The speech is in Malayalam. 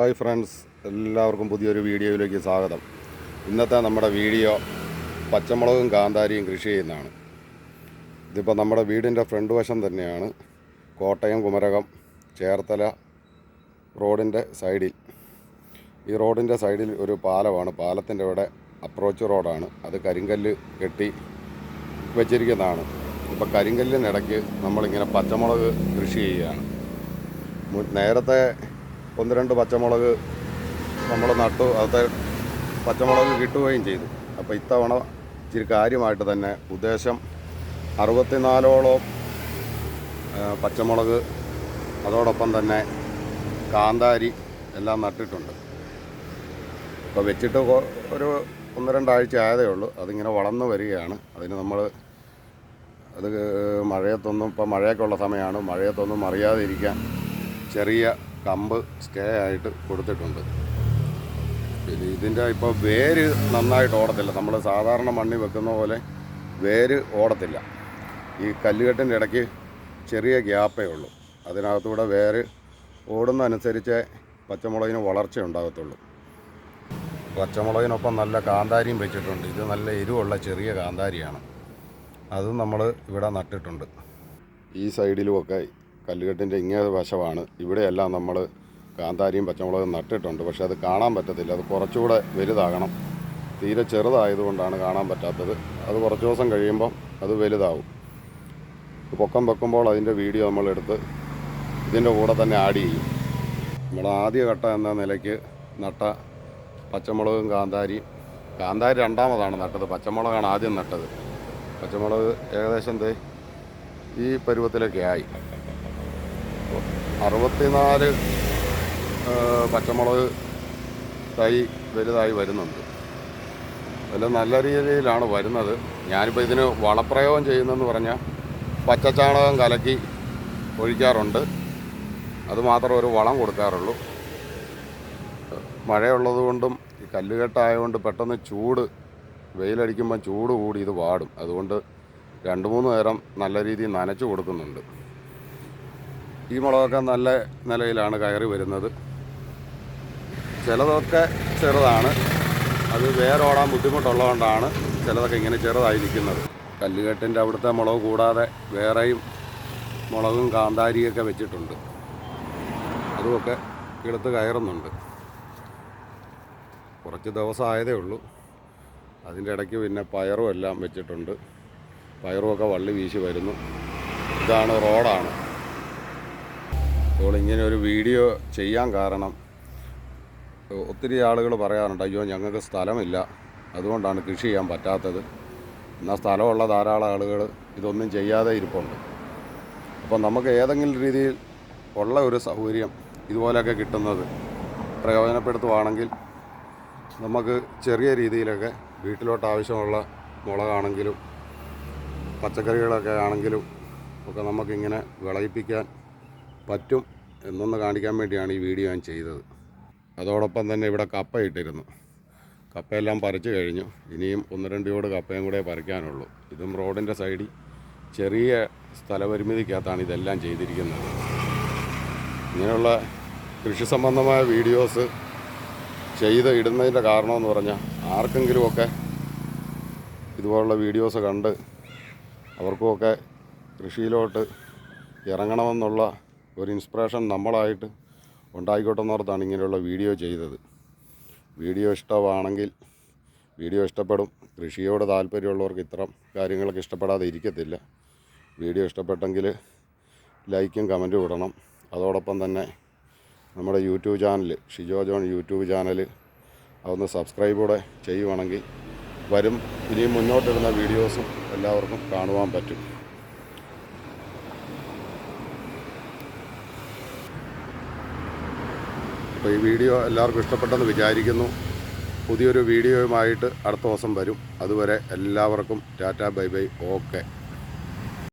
ഹായ് ഫ്രണ്ട്സ് എല്ലാവർക്കും പുതിയൊരു വീഡിയോയിലേക്ക് സ്വാഗതം. ഇന്നത്തെ നമ്മുടെ വീഡിയോ പച്ചമുളകും കാന്താരിയും കൃഷി ചെയ്യുന്നതാണ്. ഇതിപ്പോൾ നമ്മുടെ വീടിന്റെ ഫ്രണ്ട് വശം തന്നെയാണ് കോട്ടയം കുമരകം ചേർത്തല റോഡിന്റെ സൈഡിൽ. ഈ റോഡിന്റെ സൈഡിൽ ഒരു പാലമാണ് പാലത്തിന്റെ ഇവിടെ അപ്രോച്ച് റോഡാണ് അത് കരിങ്കല്ല് കെട്ടി വെച്ചിരിക്കുന്നതാണ്. ഇപ്പോൾ കരിങ്കല്ലിനിടയ്ക്ക് നമ്മളിങ്ങനെ പച്ചമുളക് കൃഷി ചെയ്യുകയാണ്. നേരത്തെ ഒന്ന് രണ്ട് പച്ചമുളക് നമ്മൾ നട്ടു അത് പച്ചമുളക് കിട്ടുകയും ചെയ്തു. അപ്പോൾ ഇത്തവണ ഇച്ചിരി കാര്യമായിട്ട് തന്നെ ഉദ്ദേശം അറുപത്തിനാലോളം പച്ചമുളക് അതോടൊപ്പം തന്നെ കാന്താരി എല്ലാം നട്ടിട്ടുണ്ട്. അപ്പോൾ വെച്ചിട്ട് ഒരു ഒന്ന് രണ്ടാഴ്ച ആയതേ ഉള്ളൂ. അതിങ്ങനെ വളർന്നു വരികയാണ്. അതിന് നമ്മൾ അത് മഴയത്തൊന്നും ഇപ്പം മഴയൊക്കെ ഉള്ള സമയമാണ്. മഴയത്തൊന്നും അറിയാതിരിക്കാൻ ചെറിയ കമ്പ് സ്റ്റേ ആയിട്ട് കൊടുത്തിട്ടുണ്ട്. പിന്നെ ഇതിന്റെ ഇപ്പോൾ വേര് നന്നായിട്ട് ഓടത്തില്ല. നമ്മൾ സാധാരണ മണ്ണി വെക്കുന്ന പോലെ വേര് ഓടത്തില്ല. ഈ കല്ലുകെട്ടിന്റെ ഇടയ്ക്ക് ചെറിയ ഗ്യാപ്പേ ഉള്ളൂ. അതിനകത്തൂടെ വേര് ഓടുന്നതനുസരിച്ച് പച്ചമുളകിന് വളർച്ച ഉണ്ടാകത്തുള്ളൂ. പച്ചമുളകിനൊപ്പം നല്ല കാന്താരിയും വെച്ചിട്ടുണ്ട്. ഇത് നല്ല എരിവുള്ള ചെറിയ കാന്താരിയാണ്. അതും നമ്മൾ ഇവിടെ നട്ടിട്ടുണ്ട്. ഈ സൈഡിലുമൊക്കെ കല്ലുകെട്ടിന്റെ ഇങ്ങേ വശമാണ്. ഇവിടെയെല്ലാം നമ്മൾ കാന്താരിയും പച്ചമുളകും നട്ടിട്ടുണ്ട്. പക്ഷെ അത് കാണാൻ പറ്റത്തില്ല. അത് കുറച്ചുകൂടെ വലുതാകണം. തീരെ ചെറുതായതുകൊണ്ടാണ് കാണാൻ പറ്റാത്തത്. അത് കുറച്ച് ദിവസം കഴിയുമ്പം അത് വലുതാവും. പൊക്കം വെക്കുമ്പോൾ അതിന്റെ വീഡിയോ നമ്മളെടുത്ത് ഇതിന്റെ കൂടെ തന്നെ ആഡ് ചെയ്യും. നമ്മൾ ആദ്യ ഘട്ട എന്ന നിലയ്ക്ക് നട്ട പച്ചമുളകും കാന്താരിയും. കാന്താരി രണ്ടാമതാണ് നട്ടത്. പച്ചമുളകാണ് ആദ്യം നട്ടത്. പച്ചമുളക് ഏകദേശം ഈ പരുവത്തിലൊക്കെ ആയി. അറുപത്തിനാല് പച്ചമുളക് തൈ വലുതായി വരുന്നുണ്ട്. അതിൽ നല്ല രീതിയിലാണ് വരുന്നത്. ഞാനിപ്പോൾ ഇതിന് വളപ്രയോഗം ചെയ്യുന്നതെന്ന് പറഞ്ഞാൽ പച്ചച്ചാണകം കലക്കി ഒഴിക്കാറുണ്ട്. അതുമാത്രം ഒരു വളം കൊടുക്കാറുള്ളൂ. മഴയുള്ളത് കൊണ്ടും ഈ കല്ലുകെട്ടായതുകൊണ്ട് പെട്ടെന്ന് ചൂട് വെയിലടിക്കുമ്പോൾ ചൂട് കൂടി ഇത് വാടും. അതുകൊണ്ട് രണ്ട് മൂന്ന് നേരം നല്ല രീതിയിൽ നനച്ചു കൊടുക്കുന്നുണ്ട്. ഈ മുളകൊക്കെ നല്ല നിലയിലാണ് കയറി വരുന്നത്. ചിലതൊക്കെ ചെറുതാണ്. അത് വേരോടാൻ ബുദ്ധിമുട്ടുള്ളതുകൊണ്ടാണ് ചിലതൊക്കെ ഇങ്ങനെ ചെറുതായി നിൽക്കുന്നത്. കല്ലുകെട്ടിന്റെ അവിടുത്തെ മുളക് കൂടാതെ വേറെയും മുളകും കാന്താരിയൊക്കെ വെച്ചിട്ടുണ്ട്. അതുമൊക്കെ കിളുത്ത് കയറുന്നുണ്ട്. കുറച്ച് ദിവസമായതേ ഉള്ളൂ. അതിന്റെ ഇടയ്ക്ക് പിന്നെ പയറും എല്ലാം വെച്ചിട്ടുണ്ട്. പയറുമൊക്കെ വള്ളി വീശി വരുന്നു. ഇതാണ് റോഡാണ്. അപ്പോൾ ഇങ്ങനെ ഒരു വീഡിയോ ചെയ്യാൻ കാരണം ഒത്തിരി ആളുകൾ പറയാറുണ്ട് അയ്യോ ഞങ്ങൾക്ക് സ്ഥലമില്ല. അതുകൊണ്ടാണ് കൃഷി ചെയ്യാൻ പറ്റാത്തത്. എന്നാൽ സ്ഥലമുള്ള ധാരാളം ആളുകൾ ഇതൊന്നും ചെയ്യാതെ ഇരിപ്പുണ്ട്. അപ്പോൾ നമുക്ക് ഏതെങ്കിലും രീതിയിൽ ഉള്ള ഒരു സൗകര്യം ഇതുപോലെയൊക്കെ കിട്ടുന്നത് പ്രയോജനപ്പെടുത്തുവാണെങ്കിൽ നമുക്ക് ചെറിയ രീതിയിലൊക്കെ വീട്ടിലോട്ട് ആവശ്യമുള്ള മുളകാണെങ്കിലും പച്ചക്കറികളൊക്കെ ആണെങ്കിലും ഒക്കെ നമുക്കിങ്ങനെ വിളയിപ്പിക്കാൻ പറ്റും എന്നൊന്ന് കാണിക്കാൻ വേണ്ടിയാണ് ഈ വീഡിയോ ഞാൻ ചെയ്തത്. അതോടൊപ്പം തന്നെ ഇവിടെ കപ്പ ഇട്ടിരുന്നു. കപ്പയെല്ലാം പറിച്ചു കഴിഞ്ഞു. ഇനിയും ഒന്ന് രണ്ട് ചോട് കപ്പയും കൂടെ പറിക്കാനുള്ളൂ. ഇതും റോഡിന്റെ സൈഡിൽ ചെറിയ സ്ഥലപരിമിതിക്കകത്താണ് ഇതെല്ലാം ചെയ്തിരിക്കുന്നത്. ഇങ്ങനെയുള്ള കൃഷി സംബന്ധമായ വീഡിയോസ് ചെയ്ത് ഇടുന്നതിന്റെ കാരണമെന്ന് പറഞ്ഞാൽ ആർക്കെങ്കിലുമൊക്കെ ഇതുപോലുള്ള വീഡിയോസ് കണ്ട് അവർക്കുമൊക്കെ കൃഷിയിലോട്ട് ഇറങ്ങണമെന്നുള്ള ഒരു ഇൻസ്പിറേഷൻ നമ്മളായിട്ട് ഉണ്ടായിക്കോട്ടെ എന്നോർത്താണ് ഇങ്ങനെയുള്ള വീഡിയോ ചെയ്തത്. വീഡിയോ ഇഷ്ടമാണെങ്കിൽ വീഡിയോ ഇഷ്ടപ്പെടും. കൃഷിയോട് താല്പര്യമുള്ളവർക്ക് ഇത്തരം കാര്യങ്ങളൊക്കെ ഇഷ്ടപ്പെടാതെ ഇരിക്കത്തില്ല. വീഡിയോ ഇഷ്ടപ്പെട്ടെങ്കിൽ ലൈക്കും കമന്റും ഇടണം. അതോടൊപ്പം തന്നെ നമ്മുടെ YouTube channel Shijo John YouTube channel അതൊന്ന് സബ്സ്ക്രൈബ് കൂടെ ചെയ്യുവാണെങ്കിൽ വരും. ഇനിയും മുന്നോട്ടിടുന്ന വീഡിയോസും എല്ലാവർക്കും കാണുവാൻ പറ്റും. അപ്പോൾ ഈ വീഡിയോ എല്ലാവർക്കും ഇഷ്ടപ്പെട്ടെന്ന് വിചാരിക്കുന്നു. പുതിയൊരു വീഡിയോയുമായിട്ട് അടുത്ത ദിവസം വരും. അതുവരെ എല്ലാവർക്കും ടാറ്റ ബൈ ബൈ. ഓക്കെ.